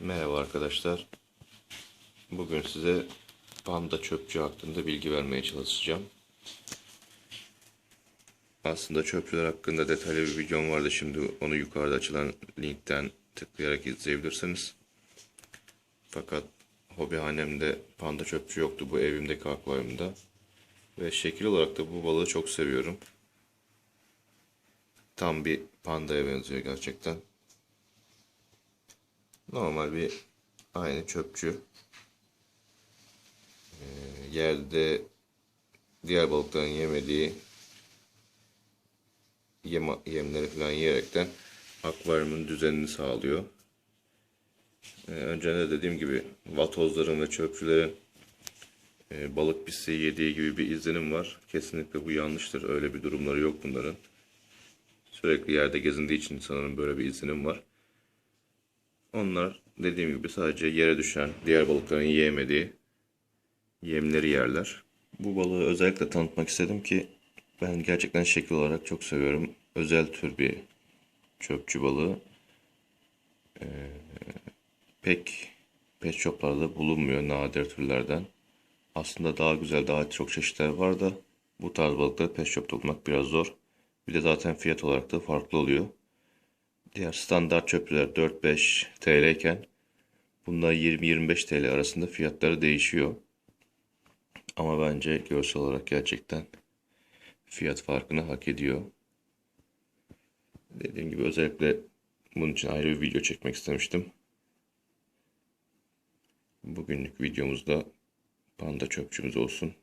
Merhaba arkadaşlar. Bugün size panda çöpçü hakkında bilgi vermeye çalışacağım. Aslında çöpçüler hakkında detaylı bir videom vardı. Şimdi onu yukarıda açılan linkten tıklayarak izleyebilirsiniz. Fakat hobihanemde panda çöpçü yoktu bu evimdeki akvaryumda. Ve şekil olarak da bu balığı çok seviyorum. Tam bir pandaya benziyor gerçekten. Normal bir aynı çöpçü. Ee, yerde diğer balıkların yemediği yem, yemleri falan yiyerekten akvaryumun düzenini sağlıyor. Ee, önceden de dediğim gibi vatozların ve çöpçülerin e, balık pisliği yediği gibi bir izlenim var. Kesinlikle bu yanlıştır. Öyle bir durumları yok bunların. Sürekli yerde gezindiği için sanırım böyle bir izlenim var. Onlar dediğim gibi sadece yere düşen, diğer balıkların yiyemediği yemleri yerler. Bu balığı özellikle tanıtmak istedim ki ben gerçekten şekil olarak çok seviyorum. Özel tür bir çöpçü balığı. Ee, pek pet shoplarda bulunmuyor nadir türlerden. Aslında daha güzel, daha çok çeşitler var da bu tarz balıkları pet shop'ta bulmak biraz zor. Bir de zaten fiyat olarak da farklı oluyor. Diğer standart çöpler 4-5 TL iken bunlar 20-25 TL arasında fiyatları değişiyor. Ama bence görsel olarak gerçekten fiyat farkını hak ediyor. Dediğim gibi özellikle bunun için ayrı bir video çekmek istemiştim. Bugünlük videomuzda panda çöpçümüz olsun.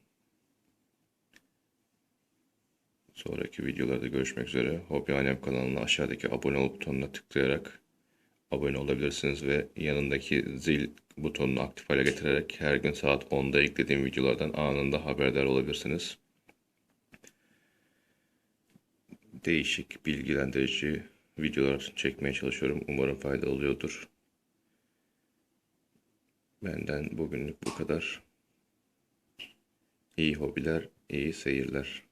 Sonraki videolarda görüşmek üzere. Hobi Alem kanalına aşağıdaki abone ol butonuna tıklayarak abone olabilirsiniz ve yanındaki zil butonunu aktif hale getirerek her gün saat 10'da eklediğim videolardan anında haberdar olabilirsiniz. Değişik, bilgilendirici videolar çekmeye çalışıyorum. Umarım faydalı oluyordur. Benden bugünlük bu kadar. İyi hobiler, iyi seyirler.